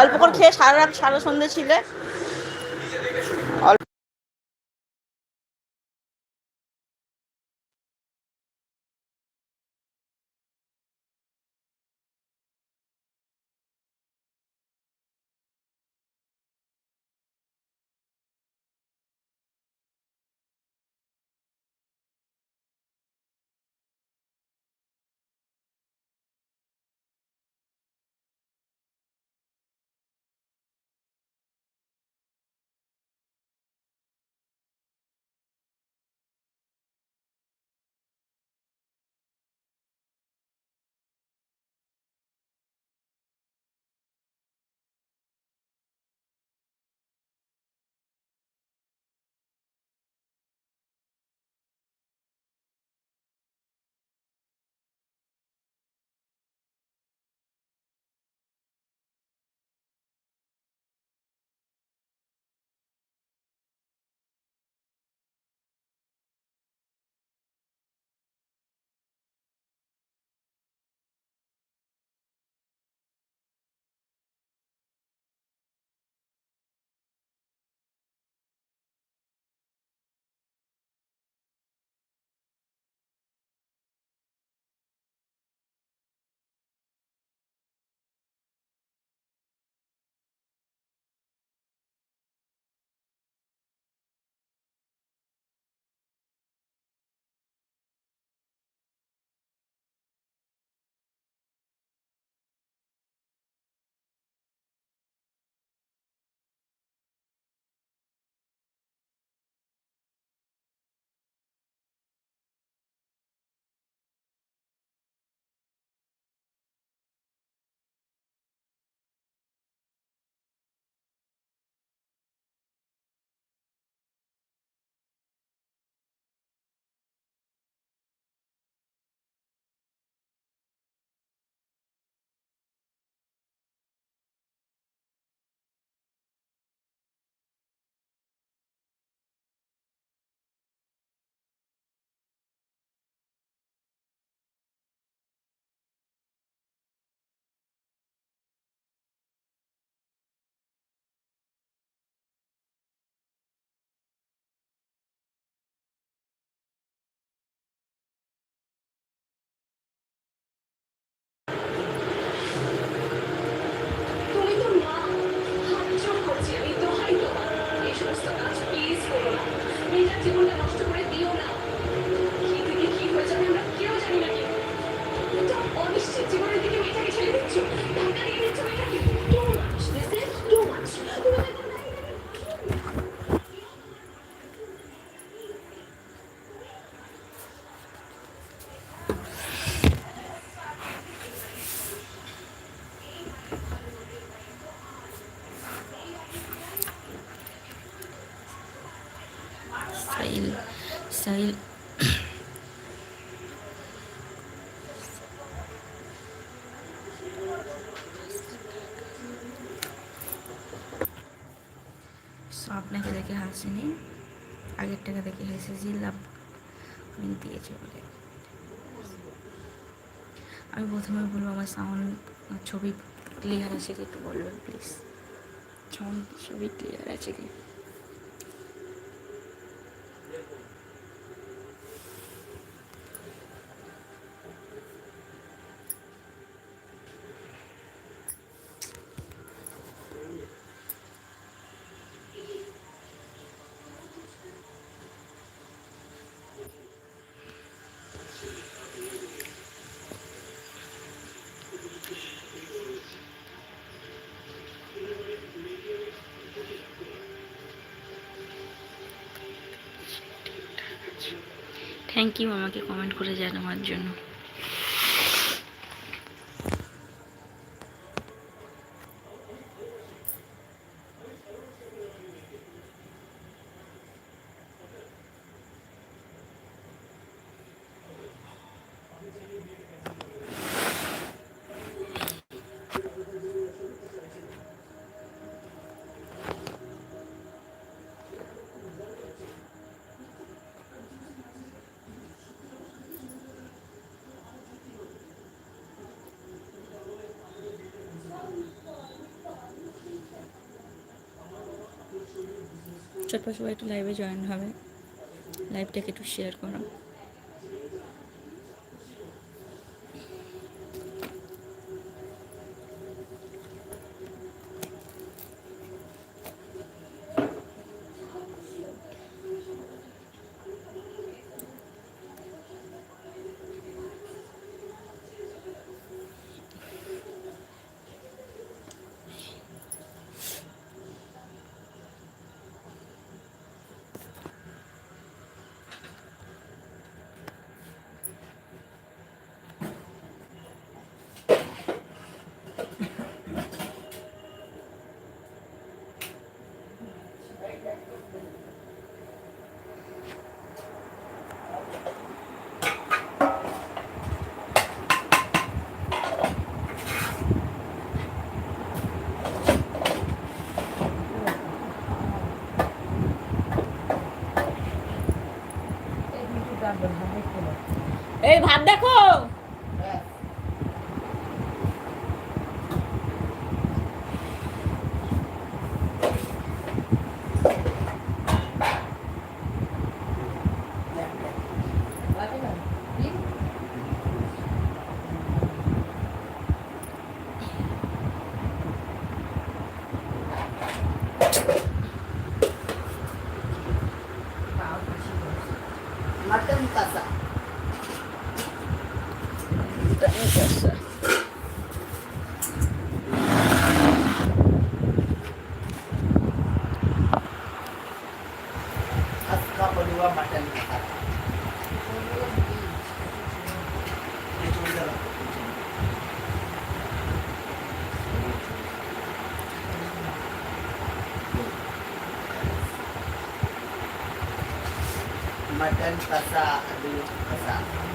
অল্প করে খেয়ে সারা রাত সারা সন্ধ্যে ছিলে। আপনাকে দেখে হাসিনি আগের টাকা দেখে হেসেছি লাভ দিয়েছে বলে আমি প্রথমে বলব, আমার সাউন্ড ছবি ক্লিয়ার আছে কি একটু বলবেন প্লিজ সাউন্ড ছবি ক্লিয়ার আছে কি? থ্যাংক ইউ আমাকে কমেন্ট করে জানাবার জন্য। সবাই একটু লাইভে জয়েন হবে। লাইভটাকে একটু শেয়ার করো। এই ভাত দেখো। Ramadan pa sa Adult pa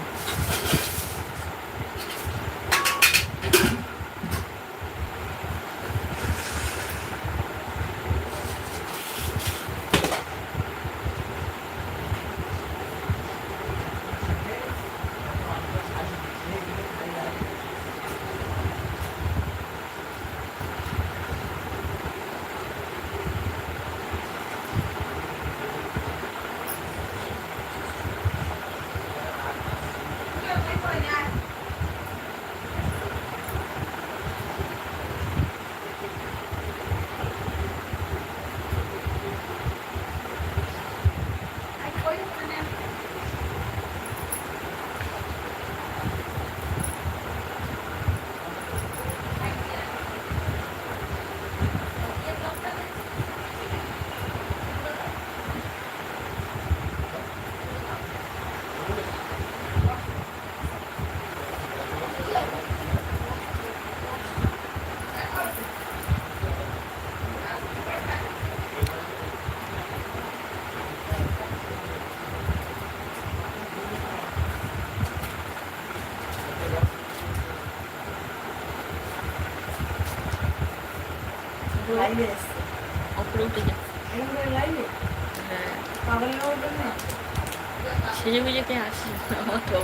সেজে গুজে কে আসি আমার তো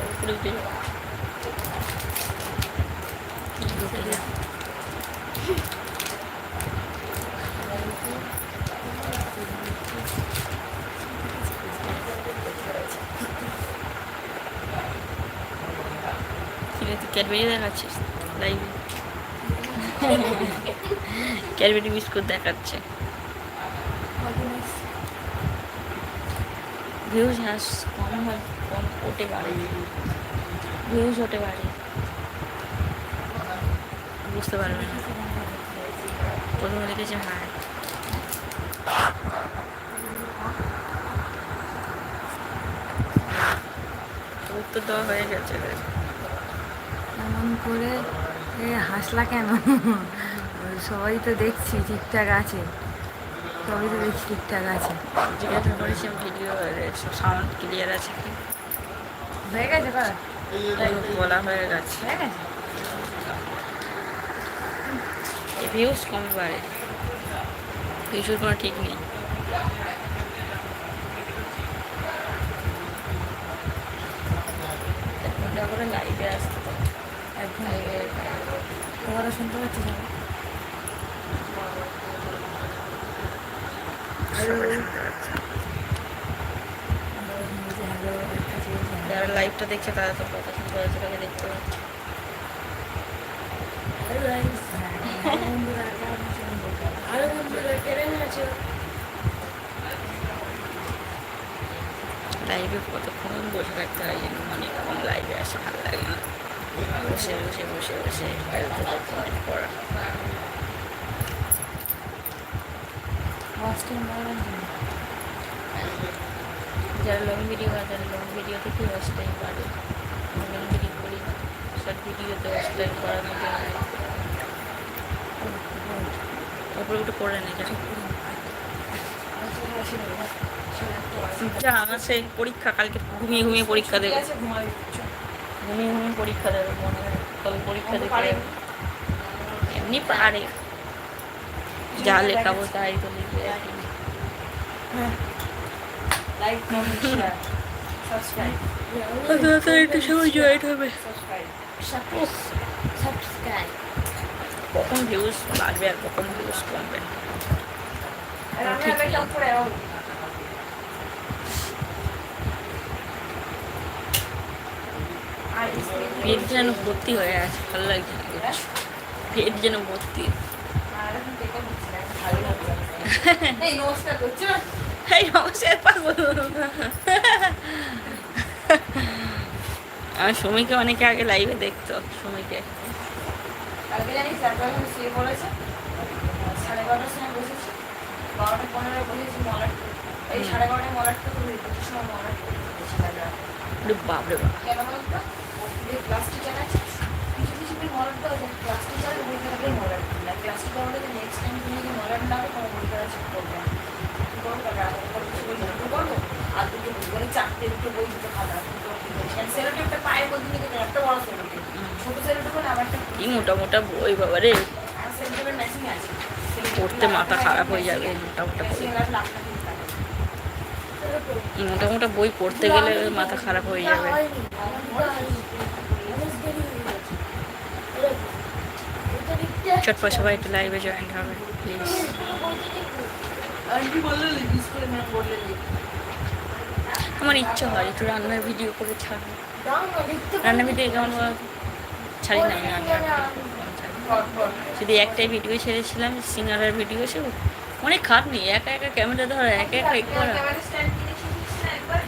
যা কিরে ক্যাডবেরি দেখাচ্ছিস? লাইভে। ক্যাডবেরি বিস্কুট দেখাচ্ছে। ভিউজ হ্যাস কম হয় ওঠে বাড়ে। ভিউজ ওঠে বাড়ে। বুঝতে পারবে না। প্রথমে লিখেছে হ্যাঁ উত্তর দেওয়া হয়ে গেছে। এমন করে হাসলা কেন? সবাই তো দেখছি, ঠিকঠাক আছে। সবাই তো দেখছি ঠিকঠাক আছে। জিজ্ঞাসা করেছি ভিডিও সাউন্ড ক্লিয়ার আছে। কি হয়ে গেছে বলা হয়ে গেছে। হয়ে গেছে? ভিউজ কম বাড়ে। ভিউজের কোনো ঠিক নেই। ঘণ্টা করে লাইভে আসতে তো একদম তোমরা শুনতে পাচ্ছি লাইভটা দেখছে তারা তো কত সুন্দর আছে, তাকে দেখতে পাচ্ছে। লাইভে কতক্ষণ বসে থাকতে হয় যেন অনেক কম লাইভে আসে, ভালো লাগে না। বসে বসে বসে বসে পড়া করা ফার্স্ট টাইম বললাম যারা লং ভিডিও হয় তারা লং ভিডিও থেকে ওয়াচ টাইম বাড়ে লং ভিডিও করি শর্ট ভিডিওতে ওয়াচ টাইম বাড়ানো যায় ওপরে একটু করে নে যা যা আমার সেই পরীক্ষা কালকে ঘুমিয়ে ঘুমিয়ে পরীক্ষা দেবে। ঘুমিয়ে ঘুমিয়ে পরীক্ষা দেবে মনে হয়। তবে পরীক্ষা দেবে এমনি পারে। যা লেখাবো তাই তো লিখবে লাইক কমেন্ট শেয়ার সাবস্ক্রাইব একটু সময় জয়েন হবে। সাবস্ক্রাইব কখন ভিউজ বাড়বে আর কখন ভিউজ কমবে? পেট যেন ভর্তি হয়ে আছে ভালো লাগছে পেট যেন ভর্তি। এই নমস্কার করছ এই নমস্কার পাবো আমার সুমিকে অনেকে আগে লাইভে দেখতো সুমিকে জানিস চারটা যখন শুয়ে পড়েছে সাড়ে বারোটার সময় বসেছি বারোটা পনেরো বসেছি মলাট এই সাড়ে বারোটায় মলাট করতে দুটোর সময় মলাট করতে বাপরে বাপ কেন বলতো ক্লাস টিচার আছে কিছু কিছু দিন মলাট দেওয়া যায় ক্লাস টিচারের পরীক্ষা থাকলে মলাট টিচার বলে যে নেক্সট টাইম তুমি যদি মলাট না কোনো পরীক্ষা আছে করবে না কি করব কিছু বই করব আর দুটো বই চারটে দুটো বই দুটো খাতা দুটো সেলোটেপটা পায়ের মধ্যে নিয়ে একটা বড় সেলোটেপ ছোট সেলোটেপ হলে আমার একটা কি মোটা মোটা বই বাবা রে আর সেলোটেপের ম্যাচিং আছে পড়তে মাথা খারাপ হয়ে যাবে বই মোটা মোটা বই পড়তে গেলে মাথা খারাপ হয়ে যাবে চটপট সবাই একটু লাইভে জয়েন হবে প্লিজ আমার ইচ্ছা হয় একটু রান্নার ভিডিও করে ছাড়বো রান্নার ভিডিও কেমন? ছাড়ি না, আমি যদি একটাই ভিডিও ছেড়েছিলাম, সিঙ্গারার ভিডিও সে অনেক খাটনি একা একা ক্যামেরা ধরা, একা একা করা।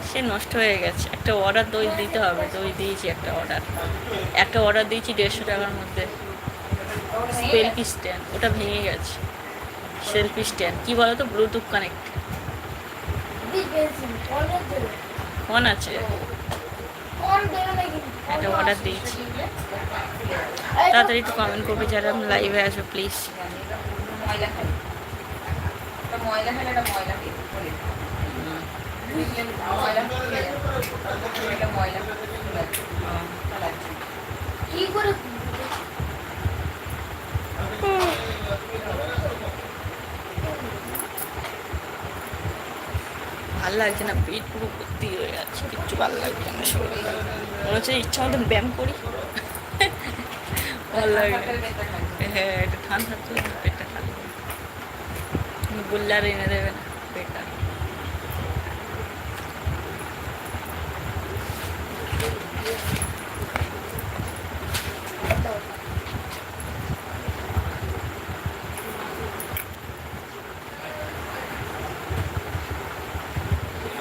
সে নষ্ট হয়ে গেছে। একটা অর্ডার দই দিতে হবে, দই দিয়েছি একটা অর্ডার একটা অর্ডার দিয়েছি দেড়শো টাকার মধ্যে। সেলফি স্ট্যান্ড ওটা ভেঙে গেছে। সেলফি স্ট্যান্ড কী বলো তো ব্লুটুথ কানেক্ট ফোন আছে। একটা অর্ডার দিয়েছি। তাড়াতাড়ি একটু কমেন্ট করবে যারা লাইভে আসবে প্লিজ ময়লা খাই একটা ময়লা খেলে একটা ময়লা খেয়ে বলে বুঝলেন ময়লা খেলে এটা ময়লা কি করে ভালো লাগছে না, পেট পুরো ভর্তি হয়ে যাচ্ছে, কিচ্ছু ভালো লাগছে না শরীরে। মনে হচ্ছে ইচ্ছা মতন ব্যায়াম করি। ভালো লাগে। হ্যাঁ একটু ঠান্ডা তো পেটটা বললে আর এনে দেবে না পেটটা।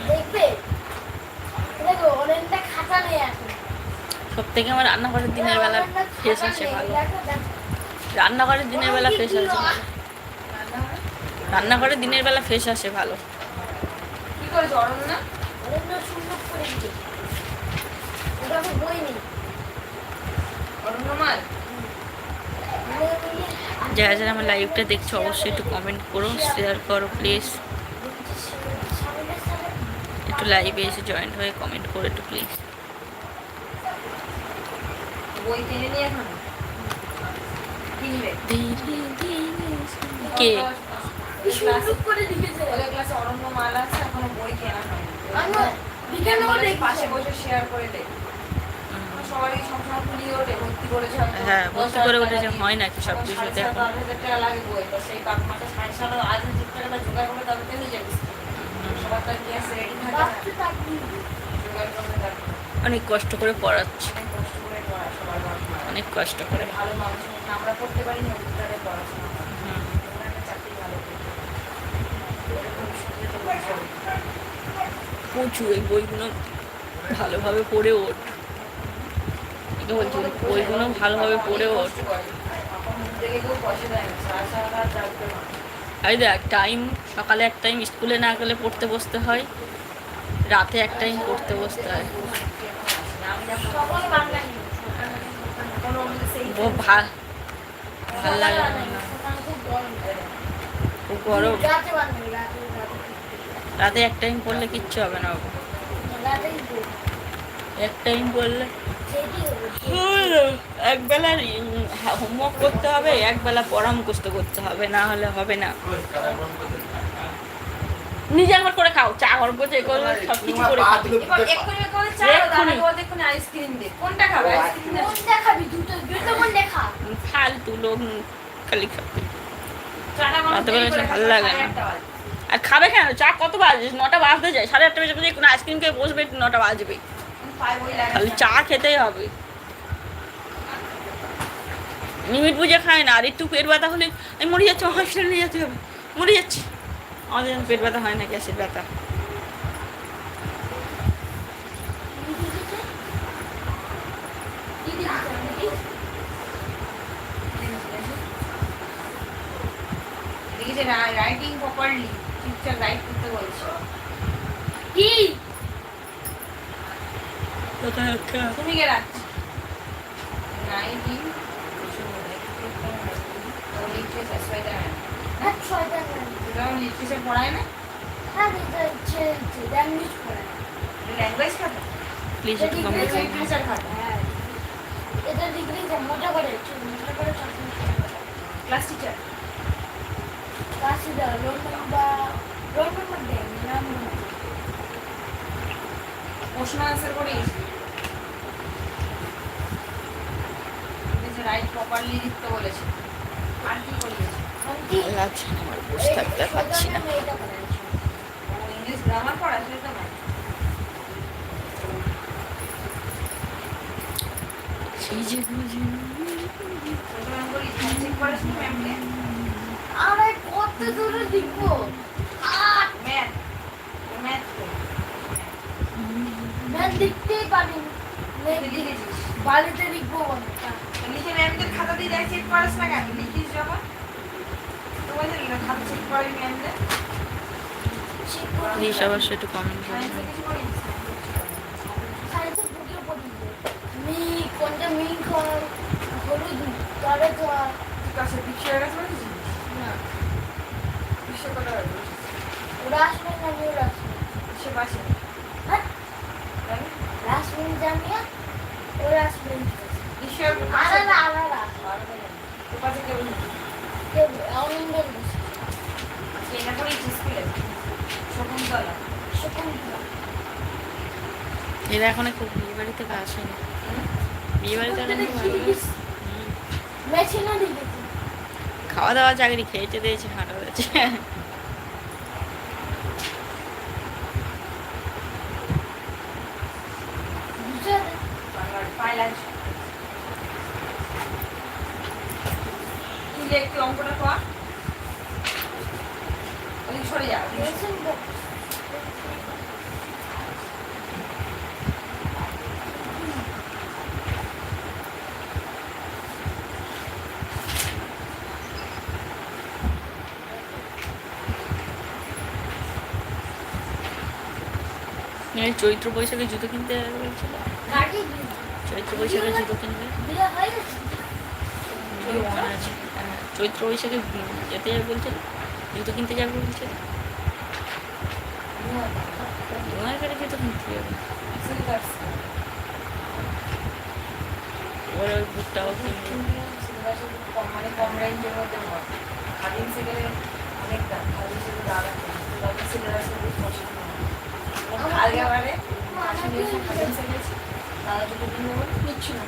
দেখবে দেখো অনেকটা খাতা নেই এখন সব থেকে আমার রান্নাঘরের দিনের বেলা ফ্রেশ আছে ভালো। রান্নাঘরের দিনের বেলা ফ্রেশ আছে ভালো। রান্নাঘরের দিনের বেলা ফ্রেশ আসে ভালো। যারা যারা আমার লাইভটা দেখছ অবশ্যই একটু কমেন্ট করো শেয়ার করো প্লিজ একটু লাইভে এসে জয়েন্ট হয়ে কমেন্ট করো একটু প্লিজ বই কিনে নিয়ে এখন? কিনবে? কে? সুন্দর করে লিখেছে ওদের ক্লাসে অরণ্য মাল আছে এখনও বই কেনা হয়নি। আমরা পাশে বসে শেয়ার করে দে সবাই ওঠে ভর্তি হ্যাঁ, ভর্তি করে উঠেছে, হয় নাকি সব কিছুতে অনেক কষ্ট করে পড়াচ্ছে অনেক কষ্ট করে পড়া সবার বাবা মা। অনেক কষ্ট করে। ভালো মধ্যে আমরা পড়াশোনা করতো। তো ভালো হবে। প্রচুর এই বইগুলো ভালোভাবে পড়ে ওঠ। বলছি বইগুলো ভালোভাবে পড়ে ওঠ। না। এই দেখ টাইম সকালে এক টাইম স্কুলে না গেলে পড়তে বসতে হয়। রাতে এক টাইম পড়তে বসতে হয়। ভালো লাগে। খুব গরম। রাতে এক টাইম পড়লে কিচ্ছু হবে না এক টাইম পড়লে একবেলা হোমওয়ার্ক করতে হবে একবেলা পড়া মুখস্থ করতে হবে, না হলে হবে না। নিজে আমার করে খাও চা গল্প যে করলে সব কিছু করে খাবে। এবার এক্ষুনি চা দাও, এক্ষুনি। দাদা আইসক্রিম দে কোনটা খাবে? আইসক্রিম কোনটা খাবি? দুটো দুটো কোনটা খা? ফালতু লোক খালি খাবে। ভালো লাগে না। আর খাবে কেন? চা কত বাজে? নটা বাজতে যায় সাড়ে আটটা বেজে কোনো আইসক্রিম খেয়ে বসবে নটা বাজবে। খালি চা খেতেই হবে। লিমিট বুঝে খায় না আর একটু পেট ব্যথা হলে আমি মরে যাচ্ছি হসপিটালে নিয়ে যেতে হবে। মরে যাচ্ছি। আমাদের যেন পেট ব্যথা হয় না গ্যাসের ব্যথা? রাইটিং প্রপারলি ঠিকঠাক রাইট করতে বলছে। কি? কোথায় তুমি কে রাখছি? রাইটিং লিখছে স্পাইডারম্যান হ্যাঁ ছয়টা নাম পড়ায় না? হ্যাঁ এটা ল্যাঙ্গুয়েজ পড়া ল্যাঙ্গুয়েজ খাতা প্লিজ একটু ডিগ্রি কমেন্ট লিটারেচার খাতা হ্যাঁ। এটা ডিগ্রি মজা করে মজা করে ক্লাস টিচার ক্লাসে রোল নাম্বার রোল নাম্বার দেন নাম প্রশ্ন আনসার করিস রাইট প্রপারলি লিখতে বলেছে। আর কি করিয়েছে? লাগছে না আমার বসে থাকতে পারছি না। সেই যে আরে কত দূরে আট ম্যাথ ম্যাথ পারি। বাড়িতে লিখব লিখে ম্যামদের খাতা দিয়ে দেখ চেক করিস না কেন? লিখিস যখন তো বলছে না খাতা চেক করি ম্যামদের শিখব প্লিজ অবশ্যই একটু কমেন্ট করবেন মি কোনটা মি হলুদ তবে আর তুই কাছে গেছে বলিস না বিশ্ব কটা হবে ওরা আসবে না আমি ওরা আসবে বিশ্ব পাশে হ্যাঁ তাই লাস্ট মিনিট জানিয়ে ওরা আসবে বিশ্ব আলাদা আলাদা তোর পাশে কেউ নেই কেউ অনিন্দের বসে আজকে এটা করেছিস স্কুলে শকুন্তলা শকুন্তলা এরা এখন খুব বিয়ে বাড়ি থেকে আসেনি। বিয়ে বাড়িতে এখন খুব ভালো লাগে। হুম। মেশিনও লিখেছি খাওয়া দাওয়া চাকরি খেয়েছে দিয়েছে হাঁটা হয়েছে একটু অঙ্কটা কর। সরে যা। চৈত্র বৈশাখে জুতো কিনতে যাবে বলছিল চৈত্র বৈশাখে জুতো কিনবে বিয়ে হয়ে চৈত্র বৈশাখে যেতে যাবে বলছিল জুতো কিনতে যাবে বলছিল তোমার কাছে জুতো কিনতে যাবে? ওর ওই বুটটাও কিনবে। মানে কম রেঞ্জের মধ্যে হয় খাদিম সেগেলে অনেক দাম খাদিম সেগেলে দাম সিলভার সেগেলে পছন্দ তারা যদি কিনে বলে কিচ্ছু না।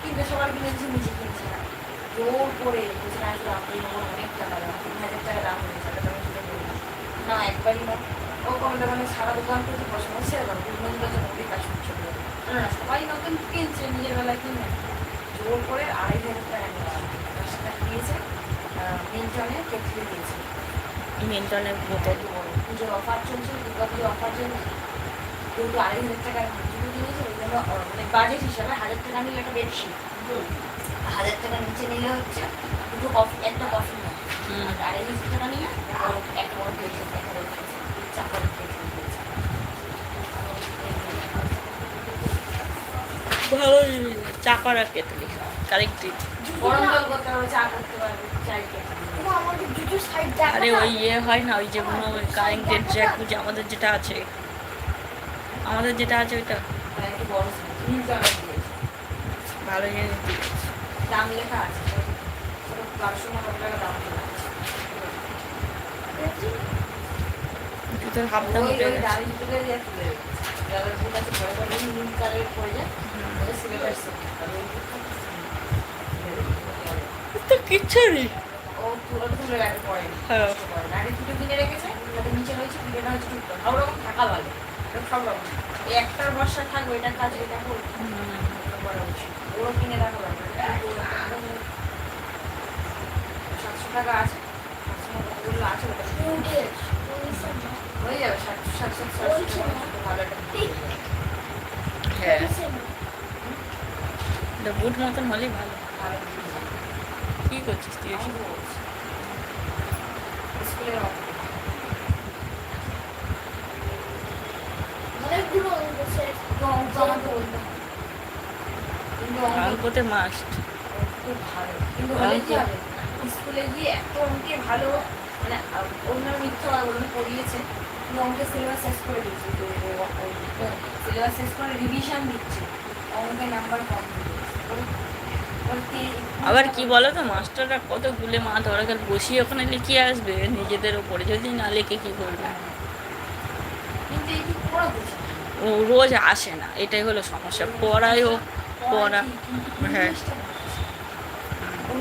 কিনতে সবার কিনেছি নিজে কিনছি না জোর করে বলছে না আসলে আপনি নেব অনেক টাকা দাম তিন হাজার টাকা দাম সেটা না। একবারই না। ও কম সারা দোকান করতে পছন্দ সেরকম বিভিন্ন কাজ করছে না, সবাই নতুন কিনছে নিজের বেলায় কিনে। জোর করে আড়াই হাজার টাকা দশ টাকা দিয়েছে মিন্টনে কেটলি দিয়েছে। মিন্টনের বোতল। পুজোর অফার চলছে দুর্গা পুজোর অফার চলছে। যেহেতু আড়াই হাজার টাকার ওই জন্য মানে বাজেট হিসাবে হাজার টাকা নিলে একটা বেডশিট হাজার টাকা নিচে নিলে হচ্ছে দুটো কফি একটা কফি না আর আড়াই হাজার টাকা নিলে একটা বড় বেডশিট একটা বড় চাপড় ভালো চাপার আর কেতলি কারেক্টই আরে ওই ইয়ে হয় না ওই যেগুলো কারেন্টের জ্যাকুজ আমাদের যেটা আছে। আমাদের যেটা আছে ওইটা। ভালো জিনিস। দাম লেখা আছে। জুতোর হাফ দাম উঠে গেছে। তো কিচ্ছু নেই। ও তুলে তুলে রাখে পরে হ্যাঁ। গাড়ি দুটো কিনে রেখেছে নিচে রয়েছে থাকা ভালো। এটা একটার বর্ষা থাকবে এটা কাজ এটা করা উচিত ওরও কিনে রাখা ভালো সাতশো টাকা আছে। সাতশো আছে হয়ে যাবে সাতশো ভালো একটা হ্যাঁ। বুট মতন হলেই ভালো। ভালো কি করছিস তুই? স্কুলের অনেকগুলো অঙ্ক। অঙ্ক অঙ্ক অঙ্কতে মাস্ট খুব ভালো। কিন্তু হলে কি হবে স্কুলে গিয়ে এত অঙ্কে ভালো মানে অন্য মিথ্যা পড়িয়েছে কিন্তু অঙ্কের সিলেবাস শেষ করে দিচ্ছে সিলেবাস শেষ করে রিভিশন দিচ্ছে। অঙ্কের নাম্বার কম আবার কি বলো তো মাস্টাররা কত গুলে মা ধরা গেল বসিয়ে ওখানে লিখিয়ে আসবে নিজেদের ওপরে যদি না লিখে কি করবে? কিন্তু এই কি ও রোজ আসে না এটাই হলো সমস্যা। পড়ায়ও পড়া। হ্যাঁ। তো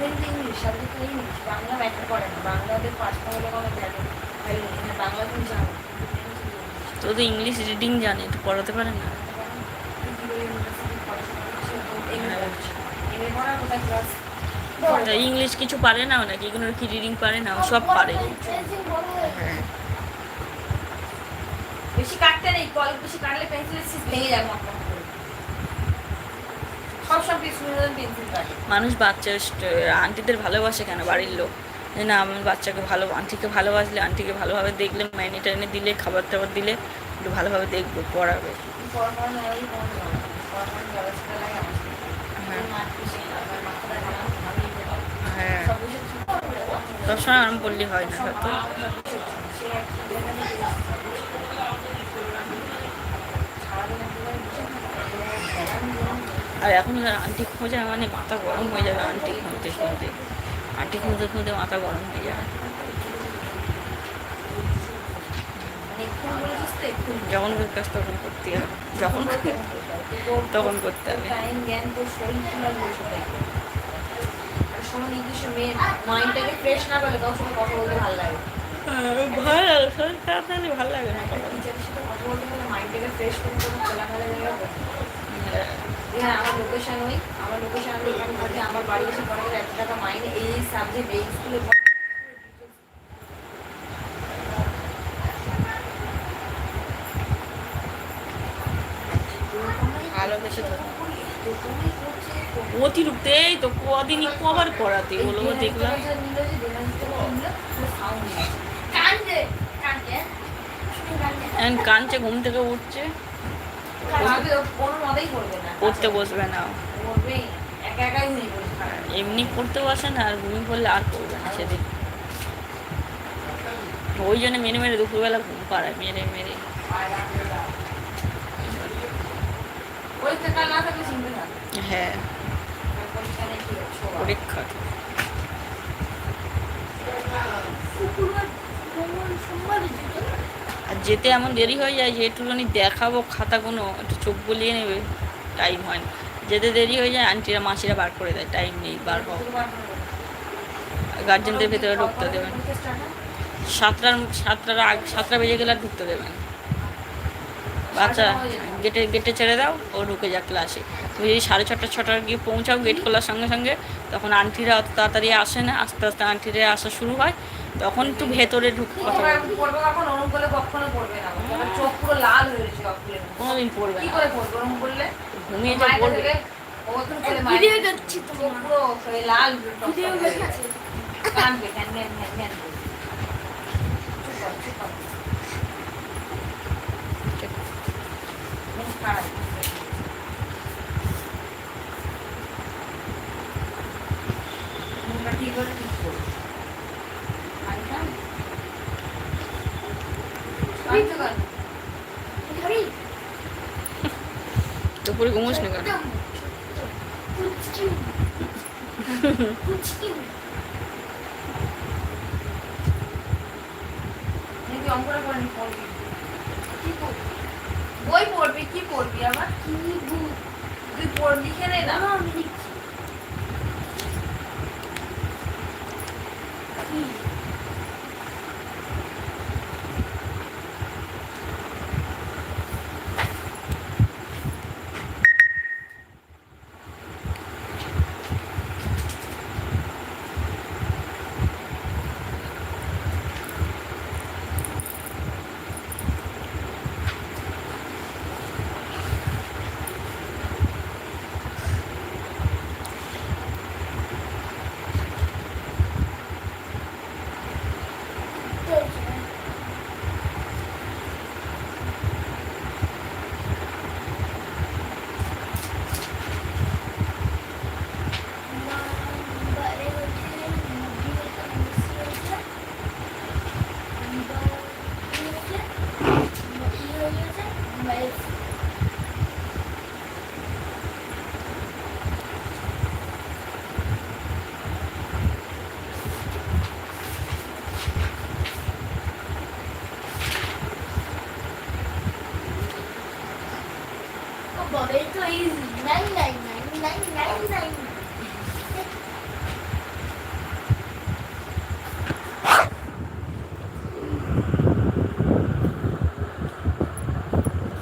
কোনো জানো। তো তো ইংলিশ রিডিং জানে একটু পড়াতে পারে না? ইংলিশ কিছু পারে না নাকি এগুলো কি রিডিং পারে না ও সব পারে। হয়ে। হ্যাঁ। বেশি কাটতে নেই কল বেশি কাটলে পেন্সিলের সিস ভেঙে যাবে পেন্সিল মানুষ বাচ্চা আন্টিদের ভালোবাসে কেন বাড়ির লোক? যে না আমি বাচ্চাকে ভালো আন্টিকে ভালোবাসলে আন্টিকে ভালোভাবে দেখলে মাইনে টাইনে দিলে খাবার টাবার দিলে একটু ভালোভাবে দেখবে পড়াবে। আমার হ্যাঁ। আমার হ্যাঁ। সবসময় আরাম করলে হয় না হয়তো আর এখন আন্টি খোঁজা মানে মাথা গরম হয়ে যাবে আন্টি খুঁজতে খুঁজতে। আন্টি খুঁজতে খুঁজতে মাথা গরম হয়ে যাবে। যখন কাজ তখন করতে হবে। যখন তখন করতে হবে। ভালো লাগে ভালো না। হ্যাঁ। হ্যাঁ আমার লোকেশন ওই আমার লোকেশন আমি এখানে থাকি আমার বাড়ি এসে পড়া গেলে টাকা মাইনে এই সাবজেক্ট এই স্কুলে ভালো অতিরিক্ত এই তো কদিনই কবার করাতে বলো দেখলাম কাঞ্চে ঘুম থেকে উঠছে কোনো মতেই করবে না পড়তে বসবে না। এমনি পড়তে বসে না আর ঘুমিয়ে পড়লে আর পড়বে না সেদিন। ওই জন্য মেরে মেরে দুপুরবেলা ঘুম পাড়ায় মেরে মেরে। হ্যাঁ। পরীক্ষা সোমবার যেতে এমন দেরি হয়ে যায় যে একটুখানি দেখাবো খাতাগুলো একটু চোখ বলিয়ে নেবে টাইম হয় না। যেতে দেরি হয়ে যায় আন্টিরা মাসিরা বার করে দেয় টাইম নেই, বার হওয়া গার্জেনদের ভেতরে ঢুকতে দেবেন সাতটার সাতটার আগ, সাতটা বেজে গেলে আর ঢুকতে দেবেন বাচ্চা গেটে গেটে ছেড়ে দাও, ও ঢুকে যাক ক্লাসে তুমি যদি সাড়ে ছটা ছটার গিয়ে পৌঁছাও গেট খোলার সঙ্গে সঙ্গে, তখন আন্টিরা অত তাড়াতাড়ি আসে না। আস্তে আস্তে আন্টিরা আসা শুরু হয়। তখন একটু ভেতরে ঢুকে কথা পড়বে কখন? ওরম করলে কখনো পড়বে না। চোখ পুরো লাল হয়ে অকুলের কোনোদিন পড়বে কি করে পড়বে ওরম করলে? ঘুমিয়ে যা পড়বে। ভিডিও দেখছি তোমার। পুরো হয়ে লাল ভিডিও দেখছি। গেছে। চুপ কর, চুপ কর। মন খারাপ। মুখটা ঠিক হলে ঠিক করবে। আর কান? কানছো কেন? ধরি দুপুরে ঘুমোস না কেন? পড়বি পড়বি বই পড়বি কি পড়বি আবার? কি তুই পড় লিখে নে? না না আমি লিখছি